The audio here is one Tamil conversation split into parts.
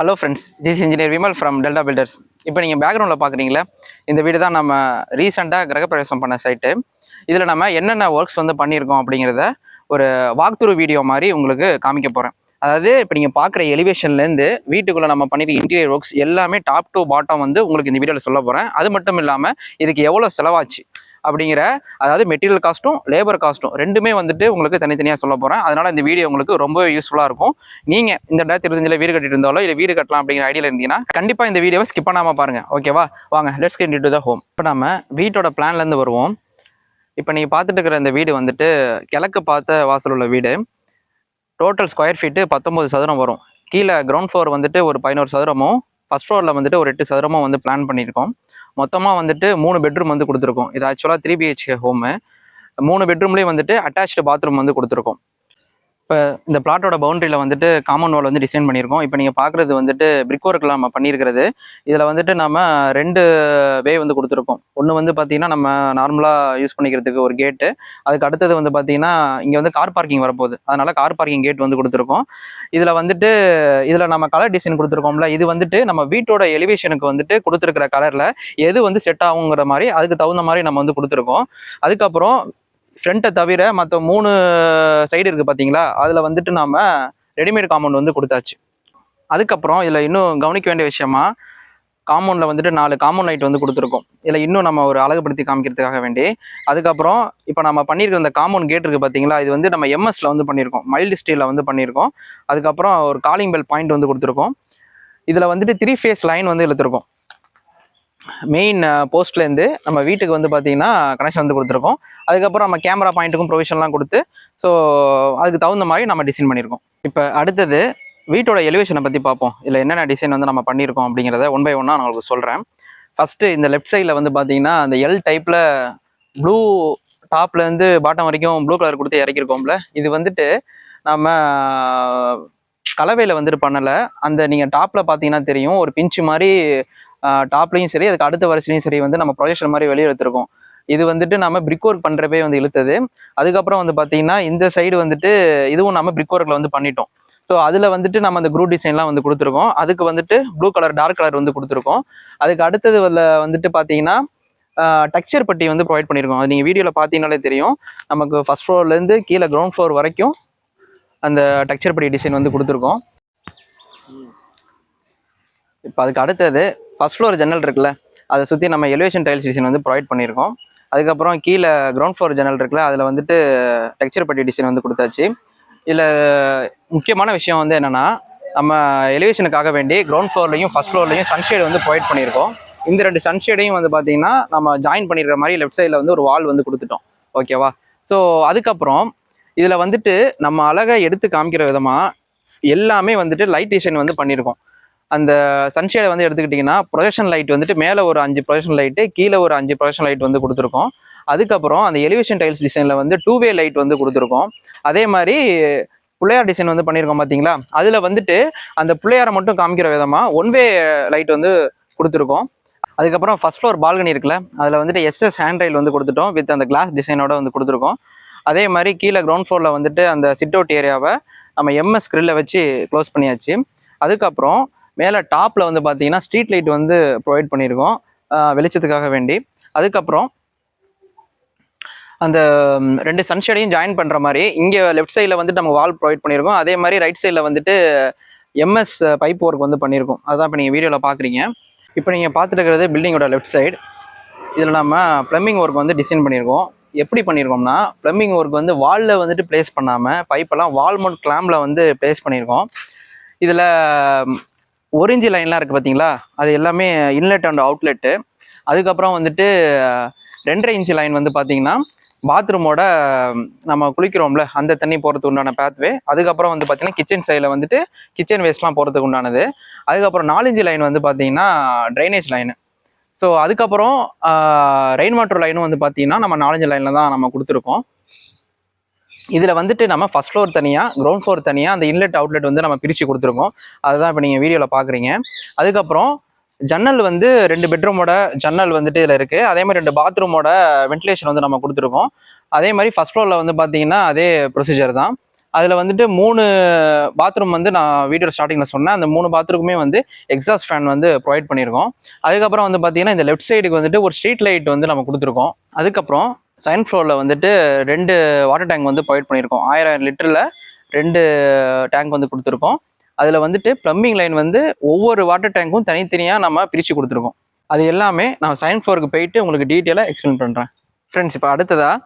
Hello friends this engineer Vimal from Delta builders இப்போ நீங்கள் பேக்ரவுண்டில் பார்க்குறீங்களா இந்த வீடு தான் நம்ம ரீசெண்டாக கிரகப்பிரவேசம் பண்ண சைட்டு இதில் நம்ம என்னென்ன ஒர்க்ஸ் வந்து பண்ணியிருக்கோம் அப்படிங்கிறத ஒரு வாக்துரு வீடியோ மாதிரி உங்களுக்கு காமிக்க போகிறேன் அதாவது இப்போ நீங்கள் பார்க்குற எலிவேஷன்லேருந்து வீட்டுக்குள்ளே நம்ம பண்ணிருக்க இன்டீரியர் ஒர்க்ஸ் எல்லாமே டாப் டு பாட்டம் வந்து உங்களுக்கு இந்த வீடியோவில் சொல்ல போகிறேன் அது மட்டும் இல்லாமல் இதுக்கு எவ்வளோ செலவாச்சு? அப்படிங்கிற அதாவது மெட்டீரியல் காஸ்ட்டும் லேபர் காஸ்ட்டும் ரெண்டுமே வந்துட்டு உங்களுக்கு தனித்தனியாக சொல்ல போகிறேன் அதனால் இந்த வீடியோ உங்களுக்கு ரொம்ப யூஸ்ஃபுல்லாக இருக்கும். நீங்கள் இந்த ரெண்டாயிரத்தி இருபத்தஞ்சில் வீடு கட்டிட்டு இருந்தாலோ இல்லை வீடு கட்டலாம் அப்படிங்கிற ஐடியில் இருந்தீங்கன்னா கண்டிப்பாக இந்த வீடியோவை ஸ்கிப் பண்ணாமல் பாருங்கள் ஓகேவா வாங்க let's get to the home இப்போ நம்ம வீட்டோட பிளான்லேருந்து வருவோம். இப்போ நீங்கள் பார்த்துட்டு இருக்கிற இந்த வீடு வந்துட்டு கிழக்கு பார்த்த வாசல் உள்ள வீடு. டோட்டல் ஸ்கொயர் ஃபீட்டு பத்தொம்பது சதுரம் வரும். கீழே கிரவுண்ட் ஃப்ளோர் வந்துட்டு ஒரு பதினோரு சதுரமும் ஃபஸ்ட் ஃப்ளோரில் வந்துட்டு ஒரு எட்டு சதுரமும் வந்து பிளான் பண்ணியிருக்கோம். மொத்தமாக வந்துட்டு மூணு பெட்ரூம் வந்து கொடுத்துருக்கோம். இது ஆக்சுவலாக த்ரீ பிஹெச்கே ஹோமு மூணு பெட்ரூம்லேயும் வந்துட்டு அட்டாச்டு பாத்ரூம் வந்து கொடுத்துருக்கோம். இப்போ இந்த பிளாட்டோட பவுண்டரியில் வந்துட்டு காமன் வால் வந்து டிசைன் பண்ணியிருக்கோம். இப்போ நீங்கள் பார்க்குறது வந்துட்டு பிரிக் ஒர்க்கில் நம்ம பண்ணியிருக்கிறது. இதில் வந்துட்டு நம்ம ரெண்டு வே வந்து கொடுத்துருக்கோம் ஒன்று வந்து பார்த்தீங்கன்னா நம்ம நார்மலாக யூஸ் பண்ணிக்கிறதுக்கு ஒரு கேட்டு அதுக்கு அடுத்தது வந்து பார்த்தீங்கன்னா இங்கே வந்து கார் பார்க்கிங் வரப்போகுது. அதனால் கார் பார்க்கிங் கேட் வந்து கொடுத்துருக்கோம். இதில் வந்துட்டு இதில் நம்ம கலர் டிசைன் கொடுத்துருக்கோம்ல இது வந்துட்டு நம்ம வீட்டோட எலிவேஷனுக்கு வந்துட்டு கொடுத்துருக்கிற கலரில் எது வந்து செட் ஆகுங்கிற மாதிரி அதுக்கு தகுந்த மாதிரி நம்ம வந்து கொடுத்துருக்கோம். அதுக்கப்புறம் ஃப்ரண்ட்டை தவிர மற்ற மூணு சைடு இருக்குது பார்த்தீங்களா அதில் வந்துட்டு நாம் ரெடிமேட் காம்பவுண்ட் வந்து கொடுத்தாச்சு. அதுக்கப்புறம் இதில் இன்னும் கவனிக்க வேண்டிய விஷயமா காம்பவுண்டில் வந்துட்டு நாலு காம்பவுண்ட் லைட் வந்து கொடுத்துருக்கோம். இதில் இன்னும் நம்ம ஒரு அழகுபடுத்தி காமிக்கிறதுக்காக வேண்டி. அதுக்கப்புறம் இப்போ நம்ம பண்ணியிருக்கிற இந்த காம்பவுண்ட் கேட் இருக்குது பார்த்தீங்களா இது வந்து நம்ம எம்எஸ்சில் வந்து பண்ணியிருக்கோம் மைல்டு ஸ்டீலில் வந்து பண்ணியிருக்கோம் அதுக்கப்புறம் ஒரு காலிங் பெல் பாயிண்ட் வந்து கொடுத்துருக்கோம். இதில் வந்துட்டு த்ரீ ஃபேஸ் லைன் வந்து இழுத்துருக்கோம். மெயின் போஸ்ட்லேருந்து நம்ம வீட்டுக்கு வந்து பார்த்தீங்கன்னா கனெக்ஷன் வந்து கொடுத்துருக்கோம். அதுக்கப்புறம் நம்ம கேமரா பாயிண்ட்டுக்கும் ப்ரொவிஷன்லாம் கொடுத்து ஸோ அதுக்கு தகுந்த மாதிரி நம்ம டிசைன் பண்ணியிருக்கோம். இப்போ அடுத்தது வீட்டோட எலிவேஷனை பற்றி பார்ப்போம். இதில் என்னென்ன டிசைன் வந்து நம்ம பண்ணியிருக்கோம் அப்படிங்கிறத ஒன் பை ஒன்னாக நான் உங்களுக்கு சொல்கிறேன் ஃபஸ்ட்டு இந்த லெஃப்ட் சைடில் வந்து பார்த்தீங்கன்னா அந்த எல் டைப்பில் ப்ளூ டாப்லேருந்து பாட்டம் வரைக்கும் ப்ளூ கலர் கொடுத்து இறக்கிருக்கோம்ல இது வந்துட்டு நம்ம கலவையில் வந்துட்டு பண்ணலை. அந்த நீங்கள் டாப்பில் பார்த்தீங்கன்னா தெரியும் ஒரு பிஞ்சு மாதிரி டாப்லையும் சரி அதுக்கு அடுத்த வரிசையும் சரி வந்து நம்ம ப்ரொஜெக்ஷன் மாதிரி வெளியே எடுத்திருக்கோம் இது வந்துட்டு நம்ம பிரிக் ஒர்க் பண்ணுறப்பே வந்து இழுத்தது. அதுக்கப்புறம் வந்து பார்த்தீங்கன்னா இந்த சைடு வந்துட்டு இதுவும் நம்ம பிரிக் ஒர்க்கில் வந்து பண்ணிட்டோம். ஸோ அதில் வந்துட்டு நம்ம அந்த குரூப் டிசைன்லாம் வந்து கொடுத்துருக்கோம். அதுக்கு வந்துட்டு ப்ளூ கலர் டார்க் கலர் வந்து கொடுத்துருக்கோம். அதுக்கு அடுத்தது வந்துட்டு பார்த்தீங்கன்னா டெக்ஸ்சர் பட்டி வந்து ப்ரொவைட் பண்ணியிருக்கோம் அது நீங்கள் வீடியோவில் பார்த்தீங்கனாலே தெரியும். நமக்கு ஃபஸ்ட் ஃப்ளோர்லேருந்து கீழே கிரவுண்ட் ஃப்ளோர் வரைக்கும் அந்த டெக்ஸ்சர் பட்டி டிசைன் வந்து கொடுத்துருக்கோம். இப்போ அதுக்கு அடுத்தது ஃபஸ்ட் ஃப்ளோர் ஜன்னல் இருக்குல்ல அதை சுற்றி நம்ம எலிவேஷன் டைல்ஸ் டிசைன் வந்து ப்ரொவைட் பண்ணியிருக்கோம். அதுக்கப்புறம் கீழே கிரவுண்ட் ஃப்ளோர் ஜன்னல் இருக்குல்ல அதில் வந்துட்டு டெக்ஸ்சர் பட்டி டிசைன் வந்து கொடுத்தாச்சு. இதில் முக்கியமான விஷயம் வந்து என்னென்னா நம்ம எலிவேஷனுக்காக வேண்டி கிரவுண்ட் ஃப்ளோர்லையும் ஃபஸ்ட் ஃப்ளோர்லையும் சன்ஷேடு வந்து ப்ரொவைட் பண்ணியிருக்கோம். இந்த ரெண்டு சன்ஷேடையும் வந்து பார்த்தீங்கன்னா நம்ம ஜாயின் பண்ணியிருக்கிற மாதிரி லெஃப்ட் சைடில் வந்து ஒரு வால் வந்து கொடுத்துட்டோம். ஓகேவா ஸோ அதுக்கப்புறம் இதில் வந்துட்டு நம்ம அழகை எடுத்து காமிக்கிற விதமாக எல்லாமே வந்துட்டு லைட் டிசைன் வந்து பண்ணியிருக்கோம். அந்த சன்ஷேடை வந்து எடுத்துக்கிட்டிங்கன்னா ப்ரொஜெக்ஷன் லைட் வந்துட்டு மேலே ஒரு அஞ்சு ப்ரொஜெக்ஷன் லைட்டு கீழே ஒரு அஞ்சு ப்ரொஜெக்ஷன் லைட் வந்து கொடுத்துருக்கோம். அதுக்கப்புறம் அந்த எலிவேஷன் டைல்ஸ் டிசைனில் வந்து டூ வே லைட் வந்து கொடுத்துருக்கோம். அதே மாதிரி பிள்ளையார் டிசைன் வந்து பண்ணியிருக்கோம் பார்த்தீங்களா அதில் வந்துட்டு அந்த பிள்ளையாரை மட்டும் காமிக்கிற விதமாக ஒன் வே லைட் வந்து கொடுத்துருக்கோம். அதுக்கப்புறம் ஃபஸ்ட் ஃப்ளோர் பால்கனி இருக்குல்ல அதில் வந்துட்டு எஸ்எஸ் ஹேண்ட் ரைல் வந்து கொடுத்துட்டோம் வித் அந்த கிளாஸ் டிசைனோட வந்து கொடுத்துருக்கோம். அதே மாதிரி கீழே கிரவுண்ட் ஃப்ளோரில் வந்துட்டு அந்த சிட் அவுட் ஏரியாவை நம்ம எம்எஸ் கிரில்லை வச்சு க்ளோஸ் பண்ணியாச்சு. அதுக்கப்புறம் மேலே டாப்பில் வந்து பார்த்தீங்கன்னா ஸ்ட்ரீட் லைட் வந்து ப்ரொவைட் பண்ணியிருக்கோம் வெளிச்சத்துக்காக வேண்டி. அதுக்கப்புறம் அந்த ரெண்டு சன்ஷேடையும் ஜாயின் பண்ணுற மாதிரி இங்கே லெஃப்ட் சைடில் வந்துட்டு நம்ம வால் ப்ரொவைட் பண்ணியிருக்கோம் அதே மாதிரி ரைட் சைடில் வந்துட்டு எம்எஸ் பைப் ஒர்க் வந்து பண்ணியிருக்கோம் அதுதான் இப்போ நீங்கள் வீடியோவில் பார்க்குறீங்க இப்போ நீங்கள் பார்த்துட்டு இருக்கிறது பில்டிங்கோட லெஃப்ட் சைடு இதில் நம்ம ப்ளம்பிங் ஒர்க் வந்து டிசைன் பண்ணியிருக்கோம் எப்படி பண்ணியிருக்கோம்னா ப்ளம்பிங் ஒர்க் வந்து வாலில் வந்துட்டு ப்ளேஸ் பண்ணாமல் பைப்பெல்லாம் வால் மவுண்ட் கிளாம்பில் வந்து ப்ளேஸ் பண்ணியிருக்கோம் இதில் ஒரு லைன்லாம் இருக்குது பார்த்தீங்களா அது எல்லாமே இன்லெட் அண்ட் அவுட்லெட்டு அதுக்கப்புறம் வந்துட்டு ரெண்டரை இன்ச்சு லைன் வந்து பார்த்தீங்கன்னா பாத்ரூமோட நம்ம குளிக்கிறோம்ல அந்த தண்ணி போகிறதுக்கு உண்டான பேத்வே அதுக்கப்புறம் வந்து பார்த்தீங்கன்னா கிச்சன் சைடில் வந்துட்டு கிச்சன் வேஸ்ட்லாம் போகிறதுக்கு உண்டானது. அதுக்கப்புறம் நாலஞ்சு லைன் வந்து பார்த்தீங்கன்னா ட்ரைனேஜ் லைனு ஸோ அதுக்கப்புறம் ரெயின் வாட்டர் லைனும் வந்து பார்த்தீங்கன்னா நம்ம நாலஞ்சு லைனில் தான் நம்ம கொடுத்துருக்கோம். இதில் வந்துட்டு நம்ம ஃபஸ்ட் ஃப்ளோர் தனியாக கிரவுண்ட் ஃப்ளோர் தனியாக அந்த இன்லெட் அவுட்லெட் வந்து நம்ம பிரித்து கொடுத்துருக்கோம். அதுதான் இப்போ நீங்கள் வீடியோவில் பார்க்குறீங்க அதுக்கப்புறம் ஜன்னல் வந்து ரெண்டு பெட்ரூமோட ஜன்னல் வந்துட்டு இதில் இருக்குது அதே மாதிரி ரெண்டு பாத்ரூமோட வென்டிலேஷன் வந்து நம்ம கொடுத்துருக்கோம். அதே மாதிரி ஃபஸ்ட் ஃப்ளோரில் வந்து பார்த்தீங்கன்னா அதே ப்ரொசீஜர் தான். அதில் வந்துட்டு மூணு பாத்ரூம் வந்து நான் வீடியோ ஸ்டார்டிங்கில் சொன்னேன். அந்த மூணு பாத்ரூமுமே வந்து எக்ஸாஸ்ட் ஃபேன் வந்து ப்ரொவைட் பண்ணியிருக்கோம் அதுக்கப்புறம் வந்து பார்த்தீங்கன்னா இந்த லெஃப்ட் சைடுக்கு வந்துட்டு ஒரு ஸ்ட்ரீட் லைட் வந்து நம்ம கொடுத்துருக்கோம். அதுக்கப்புறம் சைன் ஃப்ளோரில் வந்துட்டு ரெண்டு வாட்டர் டேங்க் வந்து ப்ரொவைட் பண்ணியிருக்கோம். ஆயிரம் லிட்டரில் ரெண்டு டேங்க் வந்து கொடுத்துருக்கோம். அதில் வந்துட்டு ப்ளம்பிங் லைன் வந்து ஒவ்வொரு வாட்டர் டேங்க்கும் தனித்தனியாக நம்ம பிரித்து கொடுத்துருக்கோம். அது எல்லாமே நான் சைன் ஃப்ளோருக்கு போயிட்டு உங்களுக்கு டீட்டெயிலாக எக்ஸ்பிளைன் பண்ணுறேன் ஃப்ரெண்ட்ஸ் இப்போ அடுத்ததாக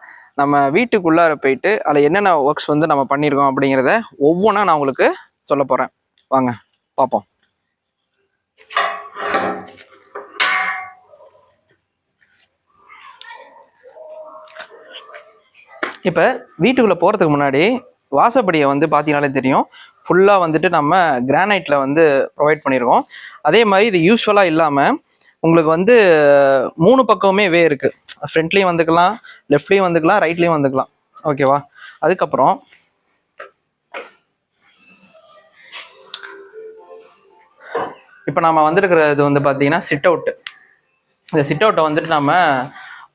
நம்ம வீட்டுக்குள்ளார போயிட்டு அதில் என்னென்ன ஒர்க்ஸ் வந்து நம்ம பண்ணியிருக்கோம் அப்படிங்கிறத ஒவ்வொன்றா நான் உங்களுக்கு சொல்ல போகிறேன் வாங்க பார்ப்போம் இப்போ வீட்டுக்குள்ளே போகிறதுக்கு முன்னாடி வாசப்படியை வந்து பார்த்தீங்கனாலே தெரியும். ஃபுல்லாக வந்துட்டு நம்ம கிரானைட்டில் வந்து ப்ரொவைட் பண்ணியிருக்கோம் அதே மாதிரி இது யூஸ்வலாக இல்லாமல் உங்களுக்கு வந்து மூணு பக்கமுமே வே இருக்குது ஃப்ரண்ட்லேயும் வந்துக்கலாம் லெஃப்ட்லேயும் வந்துக்கலாம் ரைட்லேயும் வந்துக்கலாம். ஓகேவா அதுக்கப்புறம் இப்போ நம்ம வந்திருக்கிறது வந்து பார்த்தீங்கன்னா சிட் அவுட்டு இந்த சிட் அவுட்டை வந்துட்டு நம்ம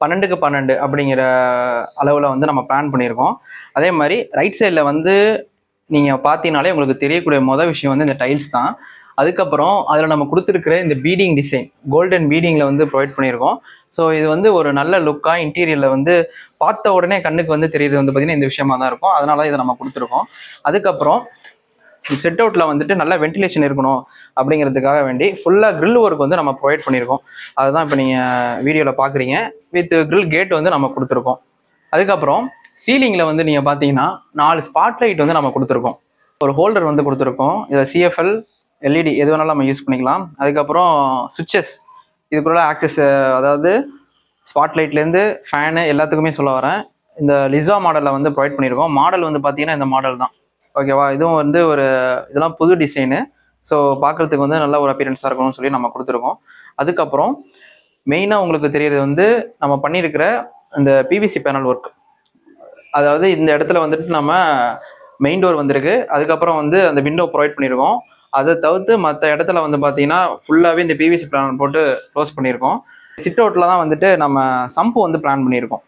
பன்னெண்டுக்கு பன்னெண்டு அப்படிங்கிற அளவில் வந்து நம்ம பிளான் பண்ணியிருக்கோம். அதே மாதிரி ரைட் சைடில் வந்து நீங்கள் பார்த்தீங்கனாலே உங்களுக்கு தெரியக்கூடிய மொதல் விஷயம் வந்து இந்த டைல்ஸ் தான். அதுக்கப்புறம் அதில் நம்ம கொடுத்துருக்குற இந்த பீடிங் டிசைன் கோல்டன் பீடிங்கில் வந்து ப்ரொவைட் பண்ணியிருக்கோம். ஸோ இது வந்து ஒரு நல்ல லுக்காக இன்டீரியரில் வந்து பார்த்த உடனே கண்ணுக்கு வந்து தெரியுது வந்து பார்த்திங்கன்னா இந்த விஷயமா தான் இருக்கும். அதனால இதை நம்ம கொடுத்துருக்கோம். அதுக்கப்புறம் செட் அவுட்டில் வந்துட்டு நல்ல வென்டிலேஷன் இருக்கணும் அப்படிங்கிறதுக்காக வேண்டி ஃபுல்லாக கிரில் ஒர்க் வந்து நம்ம ப்ரொவைட் பண்ணியிருக்கோம். அதுதான் இப்போ நீங்கள் வீடியோவில் பார்க்குறீங்க வித் கிரில் கேட் வந்து நம்ம கொடுத்துருக்கோம். அதுக்கப்புறம் சீலிங்கில் வந்து நீங்கள் பார்த்தீங்கன்னா நாலு ஸ்பாட் லைட் வந்து நம்ம கொடுத்துருக்கோம். ஒரு ஹோல்டர் வந்து கொடுத்துருக்கோம். இதில் சிஎஃப்எல் எல்இடி எது வேணாலும் நம்ம யூஸ் பண்ணிக்கலாம். அதுக்கப்புறம் சுவிட்சஸ் இதுக்குள்ள ஆக்சஸ் அதாவது ஸ்பாட் லைட்லேருந்து ஃபேனு எல்லாத்துக்குமே சொல்ல வரேன். இந்த லிசா மாடலில் வந்து ப்ரொவைட் பண்ணியிருக்கோம். மாடல் வந்து பார்த்தீங்கன்னா இந்த மாடல் தான். ஓகேவா இதுவும் வந்து ஒரு இதெல்லாம் புது டிசைனு ஸோ பார்க்குறதுக்கு வந்து நல்ல ஒரு அப்பியரன்ஸாக இருக்கணும்னு சொல்லி நம்ம கொடுத்துருக்கோம். அதுக்கப்புறம் மெயினாக உங்களுக்கு தெரியறது வந்து நம்ம பண்ணியிருக்கிற இந்த பிவிசி பேனல் ஒர்க் அதாவது இந்த இடத்துல வந்துட்டு நம்ம மெயின் டோர் வந்திருக்கு. அதுக்கப்புறம் வந்து அந்த விண்டோ ப்ரொவைட் பண்ணியிருக்கோம் அதை தவிர்த்து மற்ற இடத்துல வந்து பார்த்தீங்கன்னா ஃபுல்லாகவே இந்த பிவிசி பிளான் போட்டு க்ளோஸ் பண்ணியிருக்கோம் சிட் அவுட்டில் தான் வந்துட்டு நம்ம சம்பு வந்து பிளான் பண்ணியிருக்கோம்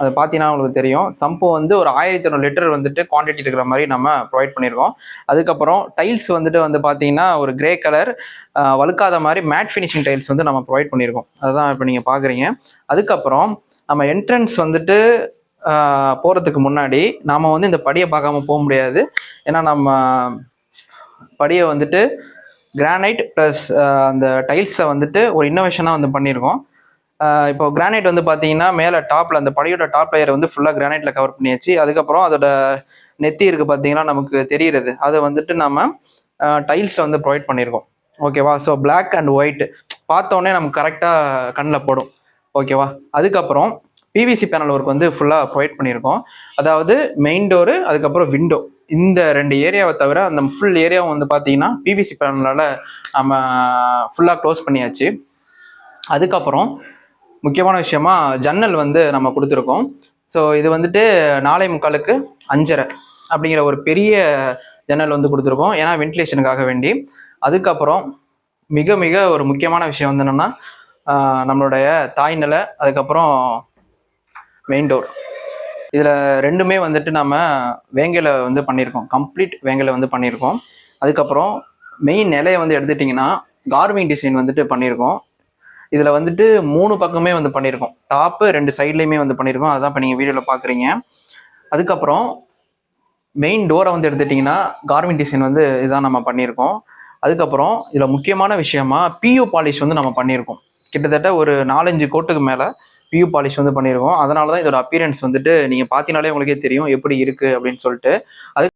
அது பார்த்தீங்கன்னா உங்களுக்கு தெரியும். சம்பு வந்து ஒரு ஆயிரத்தி இரநூறு லிட்டர் வந்துட்டு குவான்டிட்டி இருக்கிற மாதிரி நம்ம ப்ரொவைட் பண்ணியிருக்கோம். அதுக்கப்புறம் டைல்ஸ் வந்துட்டு வந்து பார்த்தீங்கன்னா ஒரு கிரே கலர் வழுக்காத மாதிரி மேட் ஃபினிஷிங் டைல்ஸ் வந்து நம்ம ப்ரொவைட் பண்ணியிருக்கோம். அதுதான் இப்போ நீங்கள் பார்க்குறீங்க அதுக்கப்புறம் நம்ம என்ட்ரன்ஸ் வந்துட்டு போகிறதுக்கு முன்னாடி நாம் வந்து இந்த படியை பார்க்காம போக முடியாது. ஏன்னா நம்ம படியை வந்துட்டு கிரானைட் ப்ளஸ் அந்த டைல்ஸில் வந்துட்டு ஒரு இன்னோவேஷனாக வந்து பண்ணியிருக்கோம். இப்போ கிரானைட் வந்து பார்த்தீங்கன்னா மேலே டாப்பில் அந்த படையோட டாப் லேயரை வந்து ஃபுல்லாக கிரானைட்டில் கவர் பண்ணியாச்சு. அதுக்கப்புறம் அதோட நெத்தி இருக்குது பார்த்தீங்கன்னா நமக்கு தெரியுறது. அதை வந்துட்டு நம்ம டைல்ஸில் வந்து ப்ரொவைட் பண்ணியிருக்கோம் ஓகேவா ஸோ பிளாக் அண்ட் ஒயிட் பார்த்தோன்னே நமக்கு கரெக்டாக கண்ணில் போடும். ஓகேவா அதுக்கப்புறம் பிவிசி பேனல் ஒர்க் வந்து ஃபுல்லாக ப்ரொவைட் பண்ணியிருக்கோம் அதாவது மெயின் டோரு அதுக்கப்புறம் விண்டோ இந்த ரெண்டு ஏரியாவை தவிர அந்த ஃபுல் ஏரியாவும் வந்து பார்த்தீங்கன்னா பிவிசி பேனலால் நம்ம ஃபுல்லாக க்ளோஸ் பண்ணியாச்சு. அதுக்கப்புறம் முக்கியமான விஷயமா ஜன்னல் வந்து நம்ம கொடுத்துருக்கோம். ஸோ இது வந்துட்டு நாளை முக்காலுக்கு அஞ்சரை அப்படிங்கிற ஒரு பெரிய ஜன்னல் வந்து கொடுத்துருக்கோம். ஏன்னா வென்டிலேஷனுக்காக வேண்டி. அதுக்கப்புறம் மிக மிக ஒரு முக்கியமான விஷயம் வந்து என்னென்னா நம்மளுடைய தாய் நிலை அதுக்கப்புறம் மெயின் டோர் இதில் ரெண்டுமே வந்துட்டு நம்ம வேங்கையில் வந்து பண்ணியிருக்கோம். கம்ப்ளீட் வேங்கையில் வந்து பண்ணியிருக்கோம். அதுக்கப்புறம் மெயின் நிலையை வந்து எடுத்துட்டிங்கன்னா கார்விங் டிசைன் வந்துட்டு பண்ணியிருக்கோம். இதில் வந்துட்டு மூணு பக்கமே வந்து பண்ணியிருக்கோம் டாப்பு ரெண்டு சைட்லேயுமே வந்து பண்ணியிருக்கோம் அதான் இப்போ நீங்கள் வீடியோவில் பார்க்குறீங்க அதுக்கப்புறம் மெயின் டோரை வந்து எடுத்துட்டிங்கன்னா கார்மெண்ட் டிசைன் வந்து இதான் நம்ம பண்ணியிருக்கோம் அதுக்கப்புறம் இதில் முக்கியமான விஷயமா பியூ பாலிஷ் வந்து நம்ம பண்ணியிருக்கோம் கிட்டத்தட்ட ஒரு நாலஞ்சு கோட்டுக்கு மேலே பியூ பாலிஷ் வந்து பண்ணியிருக்கோம் அதனால தான் இதோட அப்பியரன்ஸ் வந்துட்டு நீங்கள் பார்த்தீங்கனாலே உங்களுக்கே தெரியும் எப்படி இருக்குது அப்படின்னு சொல்லிட்டு. அது